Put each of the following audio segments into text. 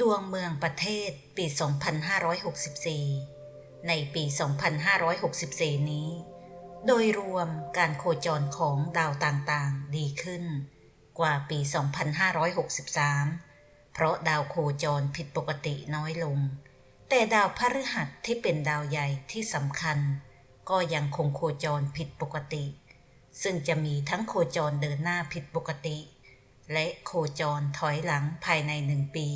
ดวงเมืองประเทศปี 2564 ในปี 2564 นี้ โดยรวมการโคจรของดาวต่างๆ ดีขึ้น กว่าปี 2563 เพราะดาวโคจรผิดปกติน้อยลง แต่ดาวพฤหัสที่เป็นดาวใหญ่ที่สำคัญ ก็ยังคงโคจรผิดปกติ ซึ่งจะมีทั้งโคจรเดินหน้าผิดปกติ และโคจรถอยหลังภายในหนึ่งปี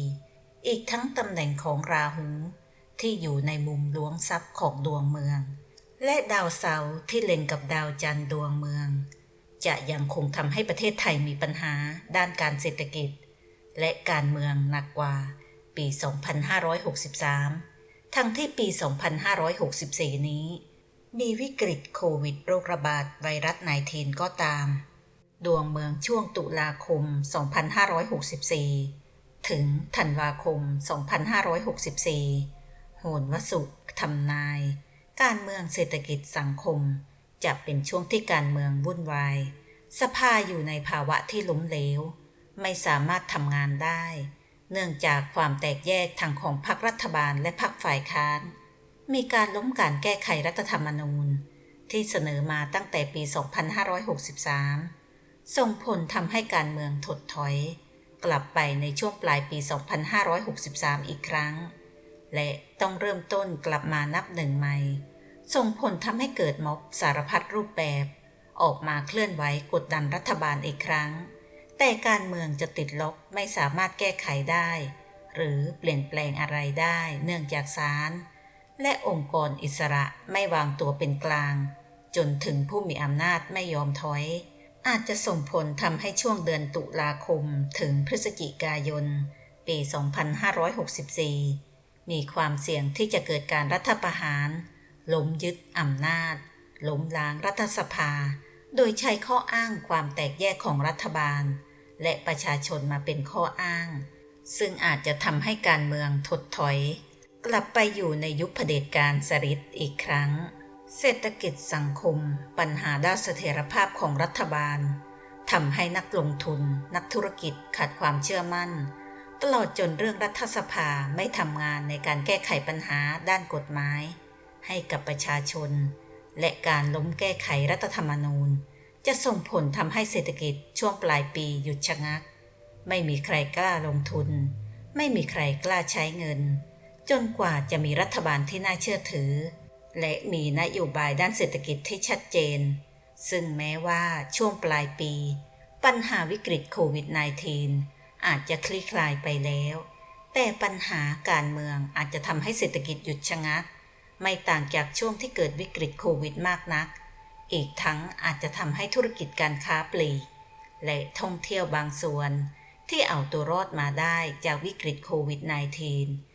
อีกทั้งตำแหน่งของราหูที่อยู่ในมุมล้วงทรัพย์ของดวงเมือง และดาวเสาร์ที่เล็งกับดาวจันทร์ดวงเมือง จะยังคงทำให้ประเทศไทยมีปัญหาด้านการเศรษฐกิจ และการเมืองหนักกว่าปี 2563 ทั้งที่ปี 2564 นี้ มีวิกฤตโควิดโรคระบาดไวรัส 19 ก็ตาม ดวงเมืองช่วงตุลาคม 2564 ถึงธันวาคม 2564 โหนวสุทำนาย การเมืองเศรษฐกิจสังคม จะเป็นช่วงที่การเมืองวุ่นวาย สภาอยู่ในภาวะที่ล้มเหลว ไม่สามารถทำงานได้ เนื่องจากความแตกแยกทางของพรรครัฐบาลและพรรคฝ่ายค้าน มีการล้มการแก้ไขรัฐธรรมนูญ ที่เสนอมาตั้งแต่ปี 2563 ส่งผลทำให้การเมืองถดถอย กลับไปในช่วงปลายปี 2563 อีกครั้ง และต้องเริ่มต้นกลับมานับหนึ่งใหม่ ส่งผลทำให้เกิดม็อบสารพัดรูปแบบ ออกมาเคลื่อนไหวกดดันรัฐบาลอีกครั้ง แต่การเมืองจะติดลบไม่สามารถแก้ไขได้ หรือเปลี่ยนแปลงอะไรได้เนื่องจากศาลและองค์กรอิสระไม่วางตัวเป็นกลาง จนถึงผู้มีอำนาจไม่ยอมถอย อาจจะส่งผลทำให้ช่วงเดือนตุลาคมถึงพฤศจิกายน ปี 2564 มีความเสี่ยงที่จะเกิดการรัฐประหาร ล้มยึดอำนาจ ล้มล้างรัฐสภา โดยใช้ข้ออ้างความแตกแยกของรัฐบาล และประชาชนมาเป็นข้ออ้าง ซึ่งอาจจะทำให้การเมืองถดถอย กลับไปอยู่ในยุคเผด็จการสฤษดิ์อีกครั้ง เศรษฐกิจสังคม ปัญหาด้านเสถียรภาพของรัฐบาลทำให้นักลงทุน นักธุรกิจขาดความเชื่อมั่น ตลอดจนเรื่องรัฐสภาไม่ทำงานในการแก้ไขปัญหาด้านกฎหมาย ให้กับประชาชน และการล้มแก้ไขรัฐธรรมนูญ จะส่งผลทำให้เศรษฐกิจช่วงปลายปีหยุดชะงัก ไม่มีใครกล้าลงทุน ไม่มีใครกล้าใช้เงิน จนกว่าจะมีรัฐบาลที่น่าเชื่อถือ และมีนโยบายด้านเศรษฐกิจที่ชัดเจน ซึ่งแม้ว่าช่วงปลายปี ปัญหาวิกฤตโควิด -19 อาจจะคลี่คลายไปแล้ว แต่ปัญหาการเมืองอาจจะทำให้เศรษฐกิจหยุดชะงัก ไม่ต่างจากช่วงที่เกิดวิกฤตโควิดมากนัก อีกทั้งอาจจะทำให้ธุรกิจการค้าปลีก และท่องเที่ยวบางส่วน ที่เอาตัวรอดมาได้จากวิกฤตโควิด -19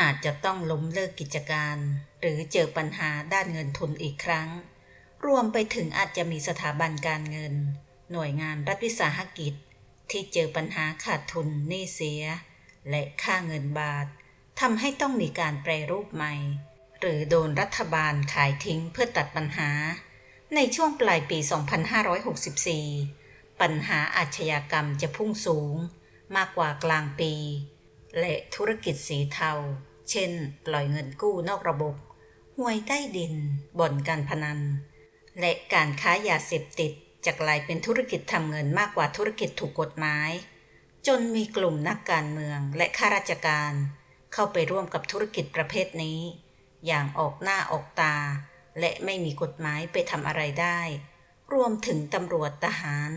อาจจะต้องล้มเลิกกิจการ หรือเจอปัญหาด้านเงินทุนอีกครั้ง รวมไปถึงอาจจะมีสถาบันการเงิน หน่วยงานรัฐวิสาหกิจ ที่เจอปัญหาขาดทุนหนี้เสีย และค่าเงินบาททำให้ต้องมีการแปรรูปใหม่ หรือโดนรัฐบาลขายทิ้งเพื่อตัดปัญหา ในช่วงปลายปี 2564 ปัญหาอาชญากรรมจะพุ่งสูง มากกว่ากลางปี และธุรกิจสีเทา เช่น ปล่อยเงินกู้นอกระบบหวยใต้ดิน บ่อนการพนัน และการค้ายาเสพติดจะกลายเป็นธุรกิจทำเงินมากกว่าธุรกิจถูกกฎหมาย จนมีกลุ่มนักการเมืองและข้าราชการ เข้าไปร่วมกับธุรกิจประเภทนี้ อย่างออกหน้าออกตา และไม่มีกฎหมายไปทำอะไรได้ รวมถึงตำรวจทหาร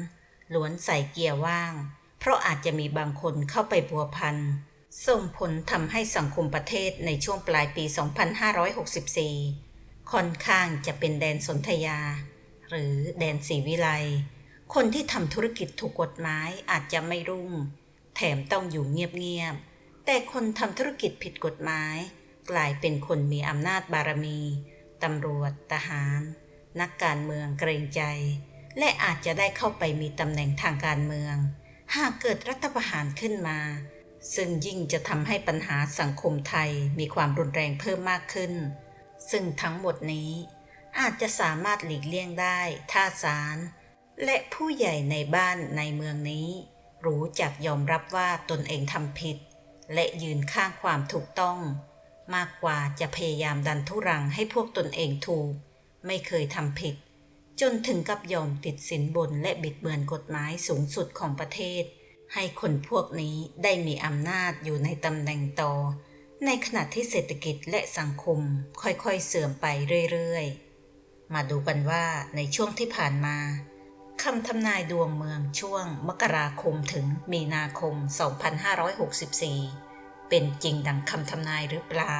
ล้วนใส่เกียร์ว่าง เพราะอาจจะมีบางคนเข้าไปบัวพัน ส่งผลทำให้สังคมประเทศในช่วงปลายปี 2564 ค่อนข้างจะเป็นแดนสนธยา หรือแดนสีวิไล คนที่ทำธุรกิจถูกกฎหมายอาจจะไม่รุ่ง แถมต้องอยู่เงียบๆ แต่คนทำธุรกิจผิดกฎหมาย กลายเป็นคนมีอำนาจบารมี ตำรวจ ทหาร นักการเมืองเกรงใจ และอาจจะได้เข้าไปมีตำแหน่งทางการเมือง หากเกิดรัฐประหารขึ้นมา ซึ่งยิ่งจะทำให้ปัญหาสังคมไทยมีความรุนแรงเพิ่มมากขึ้น ซึ่งทั้งหมดนี้อาจจะสามารถหลีกเลี่ยงได้ถ้าศาลและผู้ใหญ่ในบ้านในเมืองนี้ รู้จักยอมรับว่าตนเองทำผิด และยืนข้างความถูกต้อง มากกว่าจะพยายามดันทุรังให้พวกตนเองถูก ไม่เคยทำผิด จนถึงกับยอมติดสินบนและบิดเบือนกฎหมายสูงสุดของประเทศ ให้คนพวกนี้ได้มีอำนาจอยู่ในตำแหน่งต่อในขณะที่เศรษฐกิจและสังคมค่อยๆเสื่อมไปเรื่อยๆ มาดูกันว่าในช่วงที่ผ่านมาคำทำนายดวงเมืองช่วงมกราคมถึงมีนาคม 2564 เป็นจริงดังคำทำนายหรือเปล่า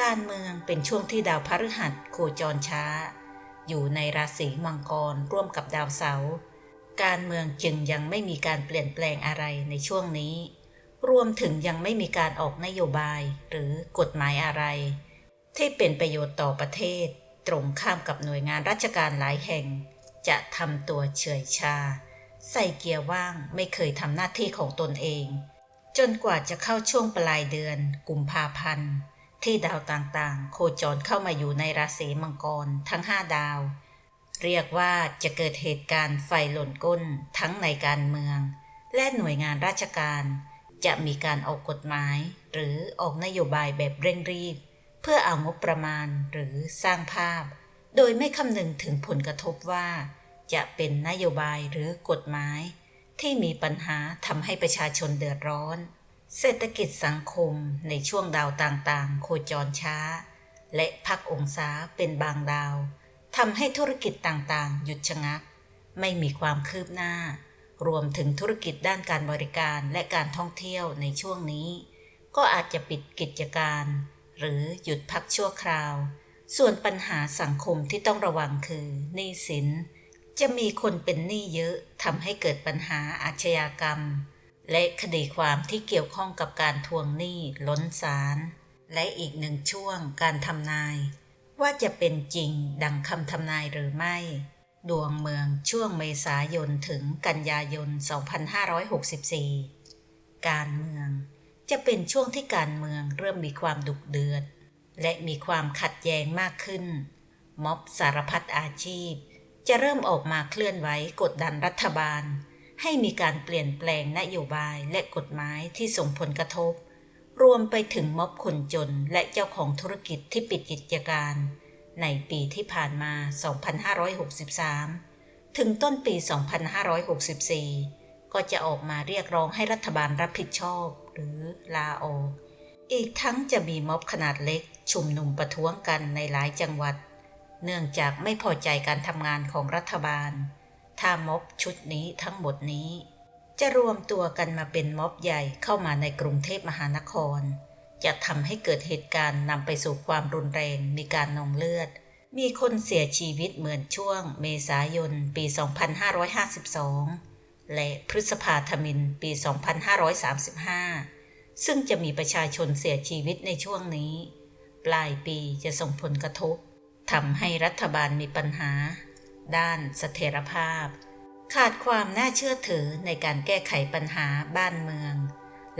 การเมืองเป็นช่วงที่ดาวพฤหัสโคจรช้า อยู่ในราศีมังกรร่วมกับดาวเสาร์ การเมืองจึงยังไม่มีการเปลี่ยนแปลงอะไรในช่วงนี้ รวมถึงยังไม่มีการออกนโยบายหรือกฎหมายอะไร ที่เป็นประโยชน์ต่อประเทศ ตรงข้ามกับหน่วยงานราชการหลายแห่ง จะทำตัวเฉยชา ใส่เกียร์ว่างไม่เคยทำหน้าที่ของตนเอง จนกว่าจะเข้าช่วงปลายเดือน กุมภาพันธ์ที่ดาวต่างๆ โคจรเข้ามาอยู่ในราศีมังกรทั้งห้าดาว เรียกว่าจะเกิดเหตุการณ์ไฟหล่นก้นทั้งในการเมือง และหน่วยงานราชการ จะมีการออกกฎหมาย หรือออกนโยบายแบบเร่งรีบ เพื่อเอางบประมาณหรือสร้างภาพ โดยไม่คำนึงถึงผลกระทบว่า จะเป็นนโยบายหรือกฎหมาย ที่มีปัญหาทำให้ประชาชนเดือดร้อน เศรษฐกิจสังคมในช่วงดาวต่างๆ โคจรช้า และพักองศาเป็นบางดาว ทำให้ธุรกิจต่างๆ หยุดชะงัก ไม่มีความคืบหน้า รวมถึงธุรกิจด้านการบริการและการท่องเที่ยวในช่วงนี้ ก็อาจจะปิดกิจการ หรือหยุดพักชั่วคราว ส่วนปัญหาสังคมที่ต้องระวังคือหนี้สิน จะมีคนเป็นหนี้เยอะทำให้เกิดปัญหาอาชญากรรม และคดีความที่เกี่ยวข้องกับการทวงหนี้ล้นศาลและอีกหนึ่งช่วงการทำนาย ว่าจะเป็นจริงดังคำทำนายหรือไม่ ดวงเมืองช่วงเมษายนถึงกันยายน 2564 การเมืองจะเป็นช่วงที่การเมืองเริ่มมีความดุเดือด และมีความขัดแย้งมากขึ้น ม็อบสารพัดอาชีพ จะเริ่มออกมาเคลื่อนไหวกดดันรัฐบาล ให้มีการเปลี่ยนแปลงนโยบายและกฎหมายที่ส่งผลกระทบ รวมไปถึงม็อบคนจนและเจ้าของธุรกิจที่ปิดกิจการ ในปีที่ผ่านมา 2563 ถึงต้นปี 2564 ก็จะออกมาเรียกร้องให้รัฐบาลรับผิดชอบหรือลาออกอีกทั้งจะมีม็อบขนาดเล็กชุมนุมประท้วงกันในหลายจังหวัด เนื่องจากไม่พอใจการทำงานของรัฐบาล ถ้าม็อบชุดนี้ทั้งหมดนี้ จะรวมตัวกันมาเป็นม็อบใหญ่เข้ามาในกรุงเทพมหานคร จะทำให้เกิดเหตุการณ์นำไปสู่ความรุนแรง มีการนองเลือด มีคนเสียชีวิตเหมือนช่วง เมษายน ปี 2552 และพฤษภาธมินปี 2535 ซึ่งจะมีประชาชนเสียชีวิตในช่วงนี้ ปลายปีจะส่งผลกระทบทำให้รัฐบาลมีปัญหา ด้านเสถียรภาพ ขาดความน่าเชื่อถือในการแก้ไขปัญหาบ้านเมือง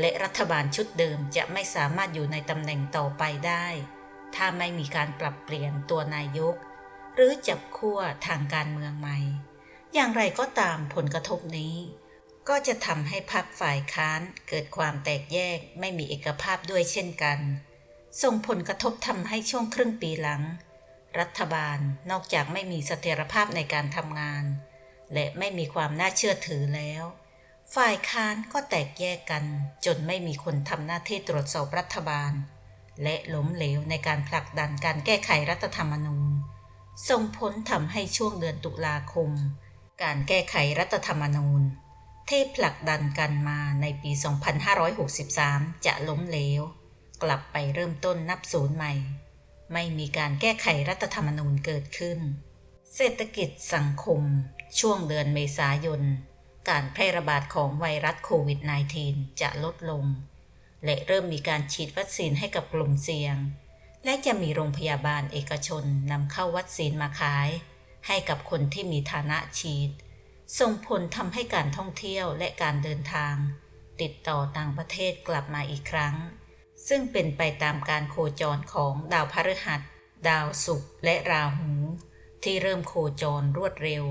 และรัฐบาลชุดเดิมจะไม่สามารถอยู่ในตำแหน่งต่อไปได้ ถ้าไม่มีการปรับเปลี่ยนตัวนายก หรือจับขั้วทางการเมืองใหม่ อย่างไรก็ตามผลกระทบนี้ ก็จะทำให้พรรคฝ่ายค้านเกิดความแตกแยกไม่มีเอกภาพด้วยเช่นกัน ส่งผลกระทบทำให้ช่วงครึ่งปีหลัง รัฐบาลนอกจากไม่มีเสถียรภาพในการทำงาน และไม่มีความน่าเชื่อถือแล้ว ฝ่ายค้านก็แตกแยกกันจนไม่มีคนทำหน้าที่ตรวจสอบรัฐบาล และล้มเหลวในการผลักดันการแก้ไขรัฐธรรมนูญ ส่งผลทำให้ช่วงเดือนตุลาคม การแก้ไขรัฐธรรมนูญที่ผลักดันกันมาในปี 2563 จะล้มเหลว กลับไปเริ่มต้นนับศูนย์ใหม่ ไม่มีการแก้ไขรัฐธรรมนูญเกิดขึ้น เศรษฐกิจสังคม ช่วงเดือนเมษายน การแพร่ระบาดของไวรัสโควิด -19 จะลดลง และเริ่มมีการฉีดวัคซีนให้กับกลุ่มเสี่ยง และจะมีโรงพยาบาลเอกชนนำเข้าวัคซีนมาขาย ให้กับคนที่มีฐานะฉีด ส่งผลทำให้การท่องเที่ยวและการเดินทาง ติดต่อต่างประเทศกลับมาอีกครั้ง ซึ่งเป็นไปตามการโคจรของดาวพฤหัส ดาวศุกร์และราหูที่เริ่มโคจรรวดเร็ว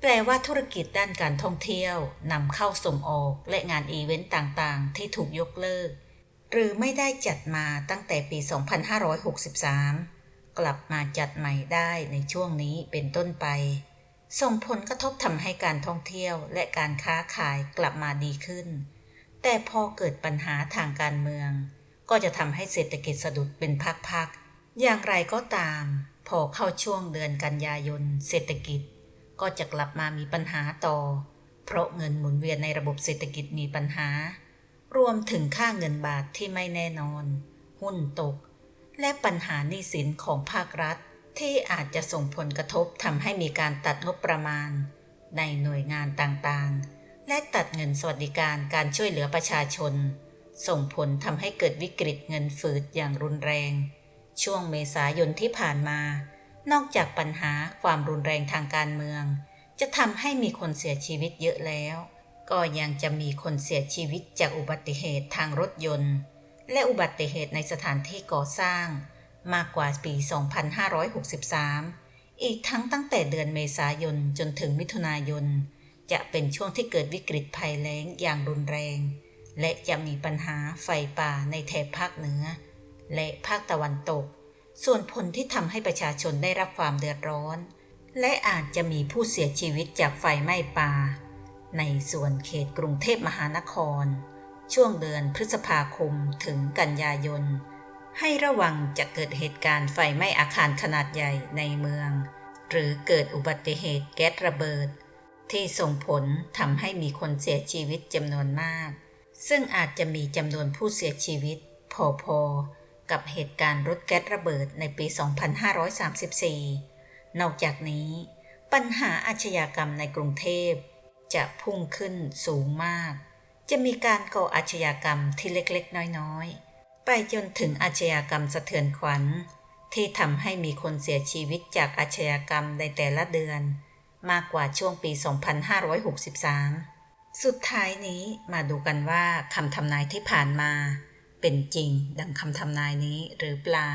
แปลว่าธุรกิจด้านการท่องเที่ยวนำเข้าส่งออกและงานอีเวนต์ต่างๆ ที่ถูกยกเลิก หรือไม่ได้จัดมาตั้งแต่ปี 2563 กลับมาจัดใหม่ได้ในช่วงนี้เป็นต้นไป ส่งผลกระทบทำให้การท่องเที่ยวและการค้าขายกลับมาดีขึ้น แต่พอเกิดปัญหาทางการเมือง ก็จะทำให้เศรษฐกิจสะดุดเป็นพักๆอย่างไรก็ตาม พอเข้าช่วงเดือนกันยายนเศรษฐกิจ ก็จะกลับมามีปัญหาต่อ เพราะเงินหมุนเวียนในระบบเศรษฐกิจมีปัญหา รวมถึงค่าเงินบาทที่ไม่แน่นอน หุ้นตก และปัญหาหนี้สินของภาครัฐ ที่อาจจะส่งผลกระทบทำให้มีการตัดงบประมาณ ในหน่วยงานต่างๆ และตัดเงินสวัสดิการการช่วยเหลือประชาชน ส่งผลทำให้เกิดวิกฤตเงินฝืดอย่างรุนแรง ช่วงเมษายนที่ผ่านมา นอกจากปัญหาความรุนแรงทางการเมือง จะทำให้มีคนเสียชีวิตเยอะแล้ว ก็ยังจะมีคนเสียชีวิตจากอุบัติเหตุทางรถยนต์ และอุบัติเหตุในสถานที่ก่อสร้าง มากกว่าปี 2563 อีกทั้งตั้งแต่เดือนเมษายนจนถึงมิถุนายน จะเป็นช่วงที่เกิดวิกฤตภัยแล้งอย่างรุนแรง และจะมีปัญหาไฟป่าในแถบภาคเหนือ และภาคตะวันตก ส่วนผลที่ทำให้ประชาชนได้รับความเดือดร้อน และอาจจะมีผู้เสียชีวิตจากไฟไหม้ป่า ในส่วนเขตกรุงเทพมหานคร ช่วงเดือนพฤษภาคมถึงกันยายน ให้ระวังจะเกิดเหตุการณ์ไฟไหม้อาคารขนาดใหญ่ในเมือง หรือเกิดอุบัติเหตุแก๊สระเบิด ที่ส่งผลทำให้มีคนเสียชีวิตจำนวนมาก ซึ่งอาจจะมีจำนวนผู้เสียชีวิตพอๆ กับเหตุการณ์รถแก๊สระเบิดในปี 2534 นอกจากนี้ ปัญหาอาชญากรรมในกรุงเทพ จะพุ่งขึ้นสูงมาก จะมีการก่ออาชญากรรมที่เล็กๆ น้อยๆ ไปจนถึงอาชญากรรมสะเทือนขวัญ ที่ทำให้มีคนเสียชีวิตจากอาชญากรรมในแต่ละเดือน มากกว่าช่วงปี 2563 สุดท้ายนี้มาดูกันว่าคำทำนายที่ผ่านมา เป็นจริงดังคำทำนายนี้หรือเปล่า